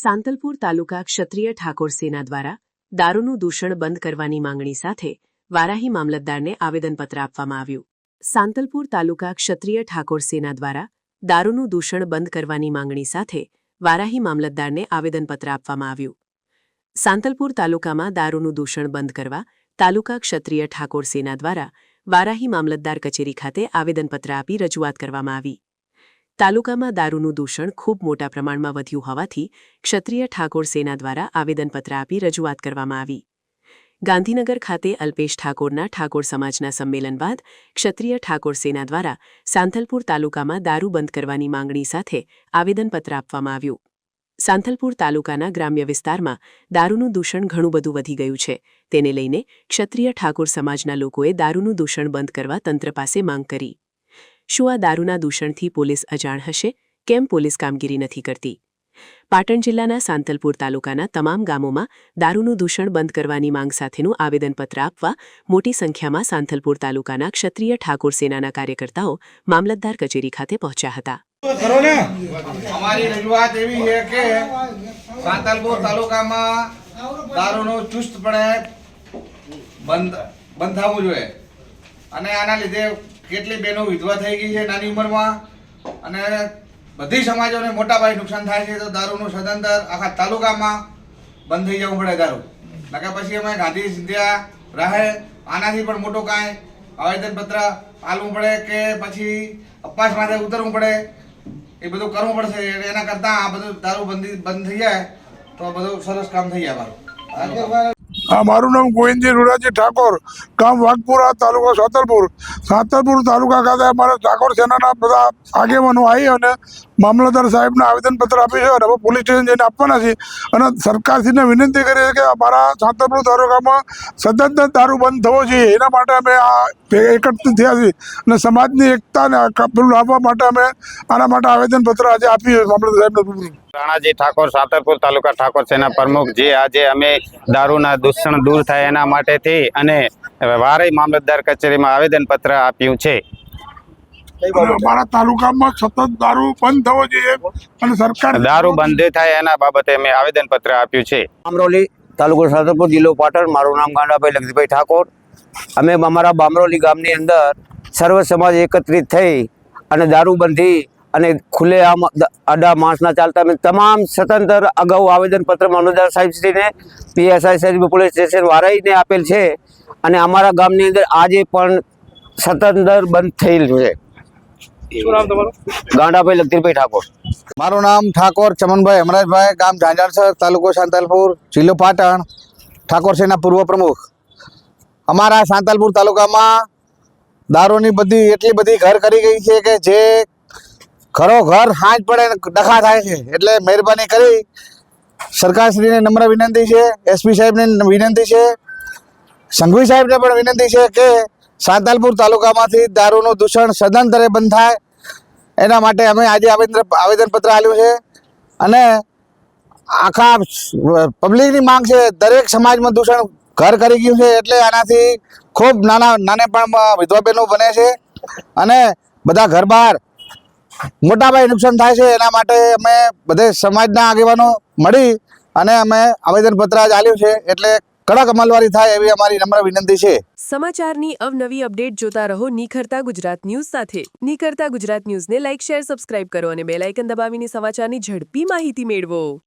સાંતલપુર તાલુકા ક્ષત્રિય ઠાકોર સેના દ્વારા દારૂનું દૂષણ બંધ કરવાની માંગણી સાથે વારાહી મામલતદારને આવેદનપત્ર આપવામાં આવ્યું. સાંતલપુર તાલુકા ક્ષત્રિય ઠાકોર સેના દ્વારા દારૂનું દૂષણ બંધ કરવાની માંગણી સાથે વારાહી મામલતદારને આવેદનપત્ર આપવામાં આવ્યું. સાંતલપુર તાલુકામાં દારૂનું દૂષણ બંધ કરવા તાલુકા ક્ષત્રિય ઠાકોર સેના દ્વારા વારાહી મામલતદાર કચેરી ખાતે આવેદનપત્ર આપી રજૂઆત કરવામાં આવી. તાલુકામાં દારૂનું દૂષણ ખૂબ મોટા પ્રમાણમાં વધ્યું હોવાથી ક્ષત્રિય ઠાકોર સેના દ્વારા આવેદનપત્ર આપી રજૂઆત કરવામાં આવી. ગાંધીનગર ખાતે અલ્પેશ ઠાકોરના ઠાકોર સમાજના સંમેલન બાદ ક્ષત્રિય ઠાકોર સેના દ્વારા સાંથલપુર તાલુકામાં દારૂ બંધ કરવાની માંગણી સાથે આવેદનપત્ર આપવામાં આવ્યું. સાંથલપુર તાલુકાના ગ્રામ્ય વિસ્તારમાં દારૂનું દૂષણ ઘણું બધું વધી ગયું છે. તેને લઈને ક્ષત્રિય ઠાકોર સમાજના લોકોએ દારૂનું દૂષણ બંધ કરવા તંત્ર પાસે માંગ કરી. શું આ દારૂના દૂષણથી પોલીસ અજાણ હશે? કેમ પોલીસ કામગીરી નથી કરતી? પાટણ જિલ્લાના સાંતલપુર તાલુકાના તમામ ગામોમાં દારૂનું દૂષણ બંધ કરવાની માંગ સાથેનું આવેદનપત્ર આપવા મોટી સંખ્યામાં સાંથલપુર તાલુકાના ક્ષત્રિય ઠાકોર સેનાના કાર્યકર્તાઓ મામલતદાર કચેરી ખાતે પહોંચ્યા હતા. કરો અમારી રજૂઆત એવી છે કે સાંતલપુર તાલુકામાં દારૂનું ચુસ્તપણે બંધ બંધ જોઈએ. અને આના લીધે કેટલી બહેનો વિધવા થઈ ગઈ છે નાની ઉંમરમાં. અને બધી સમાજોને મોટા ભાઈ નુકસાન થાય છે. તો દારૂનું સદંતર આખા તાલુકામાં બંધ થઈ જવું પડે દારૂ. નકા પછી અમે ગાંધી સિંધિયા રાહે, આનાથી પણ મોટું કાંઈ આવેદનપત્ર આલવું પડે કે પછી અપાસ માટે ઉતરવું પડે. એ બધું કરવું પડશે. એના કરતાં આ બધું દારૂ બંધી, બંધ થઈ જાય તો બધું સરસ કામ થઈ જાય મારું હા, મારું નામ ગોવિંદજી રૂડાજી ઠાકોર. ગામ વાઘપુરા, તાલુકો સાતલપુર. સાતલપુર તાલુકા ખાતે અમારા ઠાકોર સેનાના બધા આગેવાનો આવી અને મામલતદાર સાહેબને આવેદનપત્ર આપ્યું છે અને હવે પોલીસ સ્ટેશન જઈને આપવાના છે અને સરકારશ્રીને વિનંતી કરી છે કે અમારા સાતલપુર તાલુકામાં સતત દારૂ બંધ થવો જોઈએ. એના માટે અમે આ એકત્રિત થયા છીએ. અને સમાજની એકતાને પેલું લાવવા માટે અમે આના માટે આવેદનપત્ર આજે આપ્યું છે મામલતદાર સાહેબને. રાણાજી ઠાકોર સાતરપુર તાલુકા ઠાકોર સેના પ્રમુખ જે આજે અમે દારૂના દૂષણ દૂર થાય એના માટેથી અને વારે મામલતદાર કચેરીમાં આવેદનપત્ર આપ્યું છે. અમારા તાલુકામાં સતત દારૂ બંધ થવો જોઈએ અને સરકાર દારૂ બંધ થાય એના બાબતે અમે આવેદનપત્ર આપ્યું છે. બામરોલી તાલુકો સાતરપુર જિલ્લો પાટણ મારું નામ ગાંડાભાઈ લગજીભાઈ ઠાકોર. અમે અમારા બામરોલી ગામની અંદર સર્વ સમાજ એકત્રિત થઈ અને દારૂબંધી અને ખુલ્લેઆમ આડા માણસના ચાલતા અમે તમામ સ્વતંત્ર અગાઉ આવેદનપત્ર મામલતદાર સાહેબશ્રીને પીએસઆઈ સાહેબ પોલીસ સ્ટેશન વારાઈને આપેલ છે. અને અમારા ગામની અંદર આજે પણ સતંતર બંધ થયેલ છે. ગાંડાભાઈ લખતીભાઈ ઠાકોર. મારું નામ ઠાકોર ચમનભાઈ હમરાજભાઈ ગામ ઝાંઝારસર તાલુકો સાંતાલપુર જિલ્લો પાટણ. ઠાકોર સેના પૂર્વ પ્રમુખ. અમારા સાંતાલપુર તાલુકામાં દારૂની બધી એટલી બધી ઘર કરી ગઈ છે કે જે ઘરો ઘર હાંજ પડે ડખા થાય છે. એટલે મહેરબાની કરી સરકારશ્રીને નમ્ર વિનંતી છે એસપી સાહેબને વિનંતી છે, સંઘવી સાહેબને પણ વિનંતી છે કે સાંતાલપુર તાલુકામાંથી દારૂનું દૂષણ સદંતરે બંધ થાય. એના માટે અમે આજે આવેદન આવેદનપત્ર આપ્યું છે. અને આખા પબ્લિકની માંગ છે, દરેક સમાજમાં દૂષણ ઘર કરી ગયું છે, એટલે આનાથી ખૂબ નાના, નાને પણ વિધવા બહેનો બને છે. અને બધા ઘર બહાર મોટા નુકસાન થાય છે, એના માટે અમે બધે સમાજના આગેવાનો મળી અને અમે આવેદનપત્ર આજ આપ્યું છે, એટલે કડક અમલવારી થાય એવી અમારી નમ્ર વિનંતી છે. સમાચારની અવનવી અપડેટ જોતા રહો નિખરતા ગુજરાત ન્યૂઝ સાથે. નિખરતા ગુજરાત ન્યૂઝને લાઇક શેર, સબસ્ક્રાઇબ કરો અને બેલ આઇકન દબાવીને સમાચારની ઝડપી માહિતી મેળવો.